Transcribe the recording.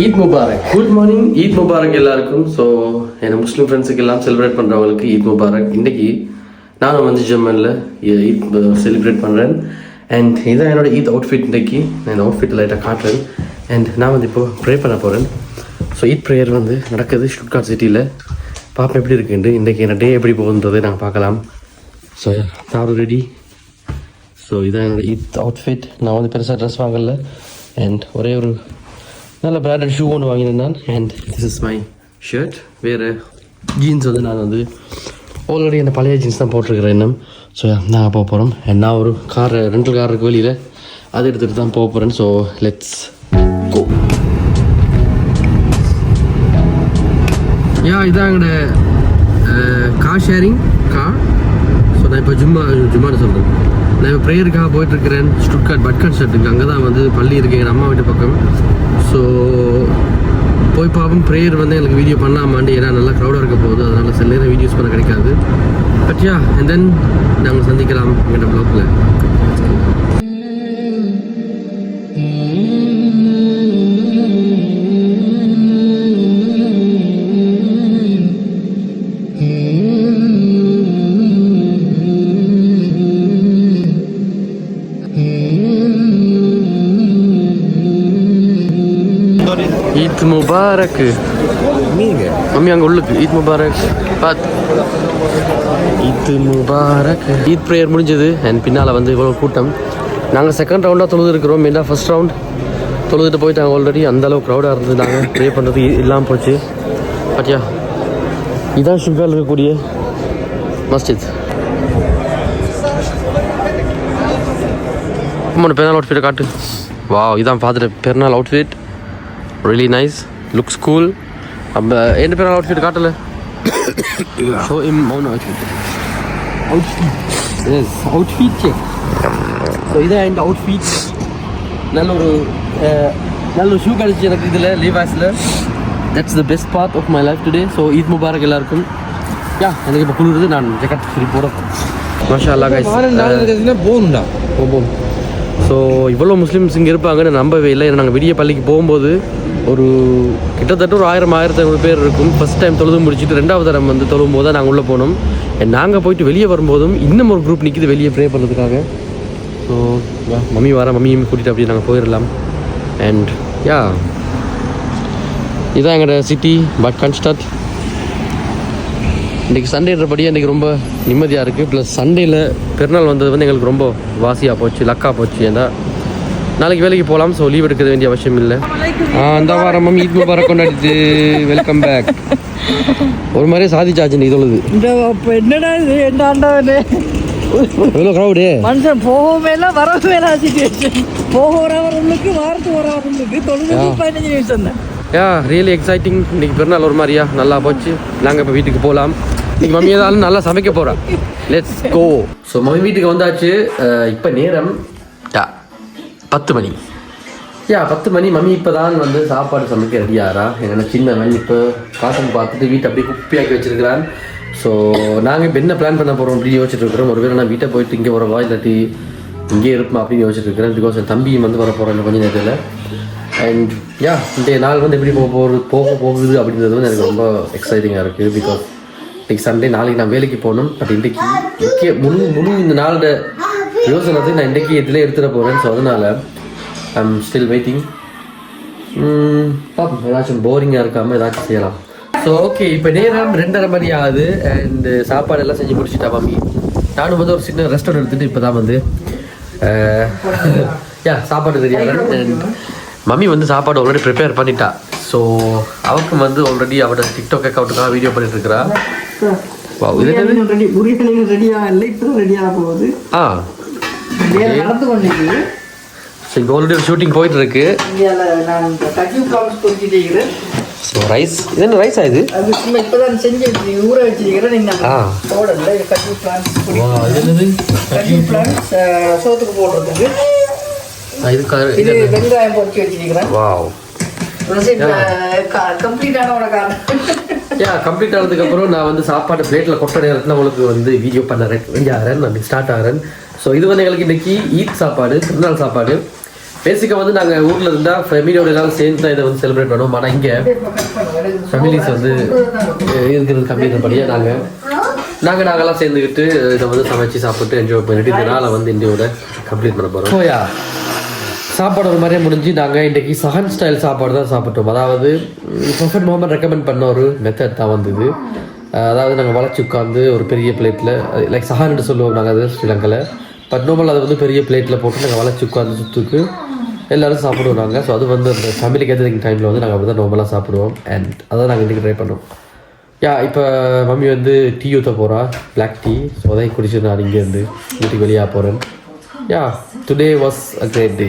Eid Mubarak good morning Eid Mubarak எல்லாருக்கும். So என் Muslim ஃப்ரெண்ட்ஸுக்கு எல்லாம் செலிப்ரேட் பண்ணுறவங்களுக்கு ஈத் முபாரக் இன்றைக்கி நானும் வந்து ஜெர்மனில் ஈத் செலிப்ரேட் பண்ணுறேன் அண்ட் இதான் என்னோடய ஈத் அவுட்ஃபிட் இன்றைக்கி நான் அவுட்ஃபிட் லைட்டாக காட்டுறேன். அண்ட் நான் வந்து இப்போது ப்ரே பண்ண போகிறேன் ஸோ ஈத் ப்ரேயர் வந்து நடக்குது ஸ்டுட்கார்ட் சிட்டியில் பார்ப்போம் எப்படி இருக்குன்ட்டு. இன்றைக்கி என்ன டே எப்படி போகுன்றதை நாங்கள் பார்க்கலாம். ஸோ நான் ரெடி ஸோ இதான் என்னோடய ஈத் அவுட்ஃபிட் நான் வந்து பெருசாக ட்ரெஸ் வாங்கல. அண்ட் ஒரே ஒரு நல்ல பிராண்டட் ஷூ ஒன்று வாங்கினேன் நான். And this is my shirt வேறு ஜீன்ஸ் வந்து நான் வந்து ஆல்ரெடி என்ன பழைய ஜீன்ஸ் தான் போட்டிருக்கிறேன் இன்னும். ஸோ நாங்கள் போக போகிறோம் அண்ட் நான் ஒரு கார் ரெண்டல் கார் இருக்கு வெளியில். அதை எடுத்துகிட்டு தான் போக போகிறேன் ஸோ லெட்ஸ் கோ யா இதான் எங்களோட கார் ஷேரிங் கார் நான் இப்போ ஜும்மா ஜும்மான்னு சொல்கிறேன் நான் இப்போ ப்ரேயருக்காக போயிட்டுருக்கிறேன் ஸ்டுட்கார்ட் பட்கட் ஷர்ட்டுக்கு அங்கே தான் வந்து பள்ளி இருக்கு எங்கள் அம்மா வீட்டு பக்கம். ஸோ போய் பார்ப்போம். ப்ரேயர் வந்து எனக்கு வீடியோ பண்ணாமாண்டு. ஏன்னா நல்லா க்ரௌடாக இருக்க போகுது. அதனால் சில நேரம் வீடியோஸ் பண்ண கிடைக்காது. பட் யா அண்ட் தென் நாங்கள் சந்திக்கலாம் எங்கள்கிட்ட ப்ளாக்கில் ஈத் முபாரக் மம்மி அங்கே உள்ளுக்கு ஈத் முபாரக் பாத் ஈத் முபாரக் ஈத் ப்ரேயர் முடிஞ்சது. அண்ட் பின்னால் வந்து இவ்வளோ கூட்டம். நாங்கள் செகண்ட் ரவுண்டாக தொழுது இருக்கிறோம் மெயினாக ஃபர்ஸ்ட் ரவுண்ட் தொழுதுட்டு போயிட்டாங்க ஆல்ரெடி அந்த அளவு க்ரௌடாக இருந்தது நாங்கள் ப்ரே பண்ணுறது இல்லாமல் போச்சு. பட்டியா இதான் ஷுகால் இருக்கக்கூடிய மஸ்ஜித் அம்மா பெருநாள் அவுட்ஃபிட்டை காட்டு. வா இதான் பார்த்துட்டு பெருநாள் outfit really nice. Looks cool. அப்போ என்ன பேர் அவுட்ஃபிட் காட்டல show him own outfit outfit is outfit check so இதான் என் அவுட்ஃபிட் நல்ல ஒரு நல்ல ஒரு ஷூ கிடச்சி எனக்கு இதில் லீவாஸில் that's the best part of my life today so Eid Mubarak எல்லாருக்கும் யா எனக்கு இப்போ குளிருது நான் ஜெக்கெட் ஃப்ரீ போட மாஷா அல்லா கைஸ் போகணும்டா போவோம் ஸோ இவ்வளோ முஸ்லீம்ஸ் இங்கே இருப்பாங்கன்னு நம்பவே இல்லை நாங்கள் விடிய பள்ளிக்கு போகும்போது ஒரு கிட்டத்தட்ட ஒரு ஆயிரம் ஆயிரத்தி ஐநூறு பேர் இருக்கும். ஃபஸ்ட் டைம் தொழுது முடிச்சுட்டு ரெண்டாவது தரம் வந்து தொழும் போது தான் நாங்கள் உள்ளே போனோம். நாங்கள் போயிட்டு வெளியே வரும்போதும் இன்னும் ஒரு குரூப் நிற்கிது வெளியே ப்ரே பண்ணுறதுக்காக ஸோ மம்மி வர மம்மியும் கூட்டிகிட்டு அப்படியே நாங்கள் போயிடலாம். அண்ட் யா இதான் எங்களோட சிட்டி பட் கன்ஸ்டாட் இன்றைக்கி சண்டேன்றபடி இன்றைக்கி ரொம்ப நிம்மதியாக இருக்குது ப்ளஸ் சண்டேயில் பெருநாள் வந்தது வந்து எங்களுக்கு ரொம்ப வாசியாக போச்சு லக்காக போச்சு. ஏன்னா நாளைக்கு வேலைக்கு போகலாம் ஸோ லீவ் எடுக்க வேண்டிய அவசியம் இல்லை. அந்த வாரம் மம்மி ஈத் முபாரக் கொண்டாடிட்டு வெல்கம் பேக் ஒரு மாதிரியே சாதிச்சாச்சு இது உள்ளது இந்த அப்ப என்னடா இது என்ன ஆண்டவனே? எவ்வளோ க்ரௌடு மனுஷன் போகவே இல்லை வரவே இல்லை சுச்சுவேஷன் போக வரவர்களுக்கு வாரத்துக்கு வரவர்களுக்கு தொழுது பதினஞ்சு நிமிஷம் தான் யா ரியலி எக்ஸைட்டிங் இன்னைக்கு பெருநாள் ஒரு மாதிரியா? நல்லா போச்சு. நாங்கள் இப்போ வீட்டுக்கு போகலாம் இன்னைக்கு மம்மி ஏதாலும் நல்லா சமைக்க போகிறா லெட்ஸ் கோ ஸோ மம்மி வீட்டுக்கு வந்தாச்சு. இப்போ நேரம் பத்து மணி. யா பத்து மணி. மம்மி இப்போ தான் வந்து சாப்பாடு சமைக்க ரெடியாரா என்னென்ன என்னென்ன சின்னவன் இப்போ காட்டன் பார்த்துட்டு வீட்டை அப்படியே குப்பியாக்கி வச்சிருக்கிறான். ஸோ நாங்கள் இப்போ என்ன பிளான் பண்ண போகிறோம் அப்படின்னு யோசிச்சுட்டு இருக்கிறோம். ஒருவேளை நான் வீட்டை போயிட்டு இங்கே வரவா இல்லாட்டி இங்கே இருப்போம் அப்படின்னு யோசிச்சுட்டு இருக்கிறேன். பிகாஸ் என் தம்பியும் வந்து வர போகிறேன் கொஞ்சம் நேரத்தில். அண்ட் யா இந்த நாள் வந்து எப்படி போக போகிறது போக போகுது அப்படின்றது வந்து எனக்கு ரொம்ப எக்ஸைட்டிங்காக இருக்குது. பிகாஸ் இன்றைக்கி சண்டே நாளைக்கு நான் வேலைக்கு போகணும். பட் இன்றைக்கு முழு முழு இந்த நாளோட யோசனத்தை நான் இன்றைக்கி இதில் எடுத்துட போகிறேன் ஸோ அதனால் ஐ எம் ஸ்டில் வெயிட்டிங் பார்ப்போம் ஏதாச்சும் போரிங்காக இருக்காமல் ஏதாச்சும் செய்யலாம். ஸோ ஓகே இப்போ நேரம் ரெண்டரை மணி ஆகுது. அண்ட் சாப்பாடு எல்லாம் செஞ்சு முடிச்சிட்டா மம்மி. நானும் வந்து ஒரு சின்ன ரெஸ்டாரண்ட் எடுத்துகிட்டு இப்போ தான் வந்து யா சாப்பாடு தெரியாது மம்மி வந்து சாப்பாடு ஆல்ரெடி ப்ரிப்பேர் பண்ணிட்டா. ஸோ அவருக்கு வந்து ஆல்ரெடி அவரோட டிக்டாக் அக்கௌண்ட்டுக்காக வீடியோ பண்ணிட்டு இருக்கிறா. ரெடியாக இல்லை இப்போ ரெடியாக போகுது. ஆ. நடந்து கொண்டிருக்கு. ஸோ இங்கே ஆல்ரெடி ஒரு ஷூட்டிங் போயிட்டு இருக்கு ஸோ ரைஸ் இது என்ன ரைஸா இது? அது சும்மா இப்போ தான் செஞ்சு ஊற வச்சிருக்கிறேன். நீங்கள். போடல. கட்சி பிளான்ஸ் கட்சி பிளான்ஸ் சோத்துக்கு போடுறதுக்கு. இது வெங்காயம் பொறுக்கி வச்சிருக்கிறேன். வாவ். கம்ப்ளீட்டான உனக்கு யா கம்ப்ளீட் ஆனதுக்கு அப்புறம் நான் வந்து சாப்பாடு பிளேட்ல கொட்ட நேரத்தில் உங்களுக்கு வந்து வீடியோ பண்ண ரெடி ஆகிறேன் நான் ஸ்டார்ட் ஆகிறேன் ஸோ இது வந்து எங்களுக்கு இன்னைக்கு ஈத் சாப்பாடு திருநாள் சாப்பாடு. பேசிக்காக வந்து நாங்கள் ஊரில் இருந்தால் ஃபேமிலியோட எல்லாரும் சேர்ந்து தான் இதை வந்து செலிப்ரேட் பண்ணுவோம். ஆனால் இங்கே ஃபேமிலிஸ் வந்து இருக்கிறது கம்மி இருந்தபடியாக நாங்கள் நாங்கள் நாங்கள்லாம் சேர்ந்துக்கிட்டு இதை வந்து சமைச்சு சாப்பிட்டு என்ஜாய் பண்ணிட்டு இந்த நாளை வந்து இந்தியோட கம்ப்ளீட் பண்ண போகிறோம் ஓயா சாப்பாடு ஒரு மாதிரியே முடிஞ்சு நாங்கள் இன்றைக்கி சஹன் ஸ்டைல் சாப்பாடு தான் சாப்பிட்டோம். அதாவது ப்ரொஃபட் முகமது ரெக்கமெண்ட் பண்ண ஒரு மெத்தட் தான் வந்தது அதாவது நாங்கள் வளைச்சி உட்காந்து ஒரு பெரிய பிளேட்டில் லைக் சஹான்னு சொல்லுவோம் நாங்கள் அது ஸ்ரீலங்காவில் பட் நார்மல் அதை வந்து பெரிய பிளேட்டில் போட்டு நாங்கள் வளைச்சி உட்காந்து சுற்றுக்கு எல்லோரும் சாப்பிடுவோம் நாங்கள் ஸோ அது வந்து அந்த ஃபேமிலி கேதரிங் டைமில் வந்து நாங்கள் அப்படி தான் நார்மலாக சாப்பிடுவோம். அண்ட் அதான் நாங்கள் இன்றைக்கி ட்ரை பண்ணுவோம் யா இப்போ மம்மி வந்து டீ ஊற்ற போகிறா பிளாக் டீ ஸோ அதையும் குடிச்சு நான் இங்கேருந்து வீட்டுக்கு வெளியாக போகிறேன் yeah today was a great day